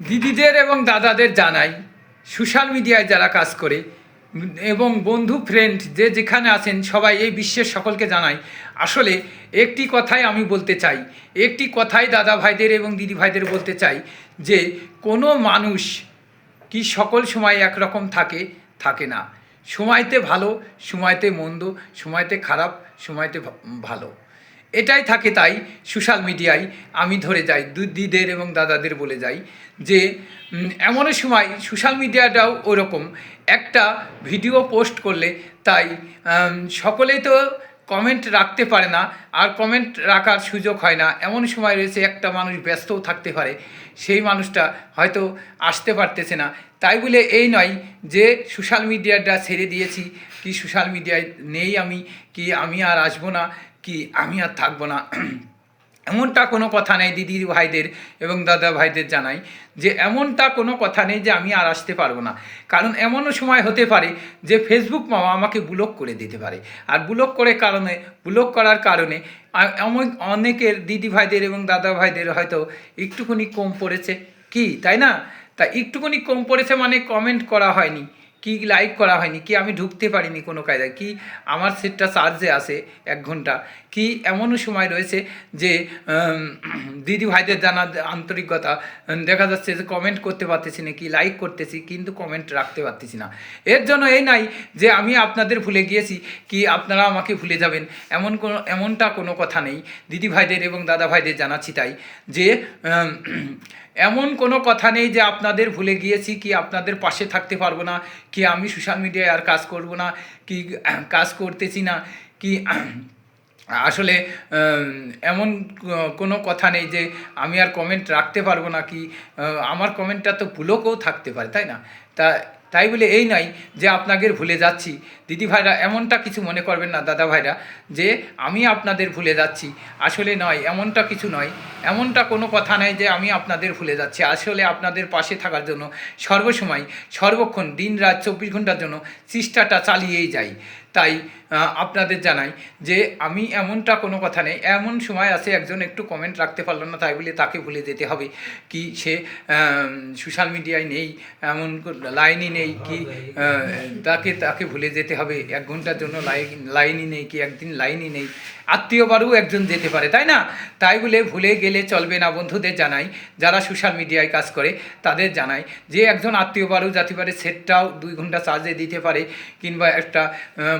দিদিদের এবং দাদাদের জানাই সোশ্যাল মিডিয়ায় যারা কাজ করে, এবং বন্ধু ফ্রেন্ড যে যেখানে আছেন, সবাই এই বিশ্বের সকলকে জানাই, আসলে একটি কথাই আমি বলতে চাই, একটি কথাই দাদা ভাইদের এবং দিদি ভাইদের বলতে চাই, যে কোনো মানুষ কি সকল সময় একরকম থাকে? থাকে না। সময়তে ভালো, সময়তে মন্দ, সময়তে খারাপ, সময়তে ভালো। এটাই থাকে তাই সোশ্যাল মিডিয়ায় আমি ধরে যাই দিদিদের এবং দাদাদের বলে যাই, যে এমন সময় সোশ্যাল মিডিয়াটাও ওরকম। একটা ভিডিও পোস্ট করলে তাই সকলেই তো কমেন্ট রাখতে পারে না, আর কমেন্ট রাখার সুযোগ হয় না। এমন সময় রয়েছে একটা মানুষ ব্যস্তও থাকতে পারে, সেই মানুষটা হয়তো আসতে পারতেছে না। তাই বলে এই নয় যে, সোশ্যাল মিডিয়াটা ছেড়ে দিয়েছি, কি সোশ্যাল মিডিয়ায় নেই আমি, কি আমি আর আসব না কি আমি আর থাকব না? এমনটা কোনো কথা নেই দিদি ভাইদের এবং দাদা ভাইদের জানাই যে এমনটা কোনো কথা নেই যে আমি আর আসতে পারব না। কারণ এমনও সময় হতে পারে যে ফেসবুক মামা আমাকে ব্লক করে দিতে পারে। আর ব্লক করে কারণে ব্লক করার কারণে এমন অনেকের দিদি ভাইদের এবং দাদা ভাইদের হয়তো একটুখানি কম পড়েছে। কি, তাই না? তা একটুখানি কম পড়েছে মানে কমেন্ট করা হয়নি। কি লাইক করা হয়নি, কি আমি ঢুকতে পারিনি কোনো কায়দায়, কি আমার সেটটা চার্জে আসে এক ঘণ্টা, কি এমনও সময় রয়েছে যে দিদি ভাইদের জানা আন্তরিকতা দেখা যাচ্ছে যে কমেন্ট করতে পারতেছি না, কি লাইক করতেছি, কিন্তু কমেন্ট রাখতে পারতেছি না। এর জন্য এই নাই যে আমি আপনাদের ভুলে গিয়েছি, কি আপনারা আমাকে ভুলে যাবেন, এমন কোনো, এমনটা কোনো কথা নেই। দিদি ভাইদের এবং দাদা ভাইদের জানাচ্ছি তাই যে এমন কোনো কথা নেই যে আপনাদের ভুলে গিয়েছি, কি আপনাদের পাশে থাকতে পারব না, কি আমি সোশ্যাল মিডিয়ায় আর কাজ করব না, কি কাজ করতেছি না, কি আসলে এমন কোনো কথা নেই যে আমি আর কমেন্ট রাখতে পারব না, কি আমার কমেন্টটা তো ভুলকেও থাকতে পারে, তাই না? তা তাই বলে এই নয় যে আপনাদের ভুলে যাচ্ছি। দিদি ভাইরা, এমনটা কিছু মনে করবেন না, দাদা ভাইরা, যে আমি আপনাদের ভুলে যাচ্ছি। আসলে নয়, এমনটা কিছু নয়। এমনটা কোনো কথা নয় যে আমি আপনাদের ভুলে যাচ্ছি। আসলে আপনাদের পাশে থাকার জন্য সর্বসময়, সর্বক্ষণ দিন রাত চব্বিশ ঘণ্টার জন্য চেষ্টাটা চালিয়েই যাই। তাই আপনাদের জানাই যে আমি এমনটা কোনো কথা নেই। এমন সময় আছে একজন একটু কমেন্ট রাখতে পারল না, তাই বলে তাকে ভুলে যেতে হবে কি সে সোশ্যাল মিডিয়ায় নেই, এমন লাইনই নেই কি তাকে তাকে ভুলে যেতে হবে। এক ঘণ্টার জন্য লাইন লাইনই নেই কি, একদিন লাইনই নেই। আত্মীয় বাড়িও একজন যেতে পারে, তাই না? তাই বলে ভুলে গেলে চলবে না। বন্ধুদের জানাই, যারা সোশ্যাল মিডিয়ায় কাজ করে, তাদের জানাই যে একজন আত্মীয় বাড়িও যেতে পারে সেটটাও দুই ঘণ্টা চার্জে দিতে পারে, কিংবা একটা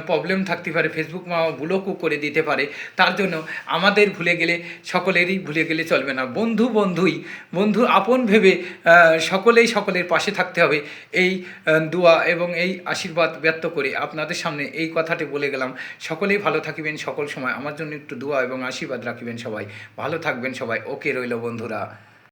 প্রবলেম থাকতে পারে ফেসবুক মা ব্লকও করে দিতে পারে। তার জন্য আমাদের ভুলে গেলে সকলেরই ভুলে গেলে চলবে না। বন্ধু বন্ধুই, বন্ধু আপন ভেবে সকলেই সকলের পাশে থাকতে হবে। এই দোয়া এবং এই আশীর্বাদ ব্যক্ত করে আপনাদের সামনে এই কথাটি বলে গেলাম। সকলেই ভালো থাকিবেন সকল সময়। আমার জন্য একটু দোয়া এবং আশীর্বাদ রাখিবেন সবাই। ভালো থাকবেন সবাই। ওকে রইল বন্ধুরা।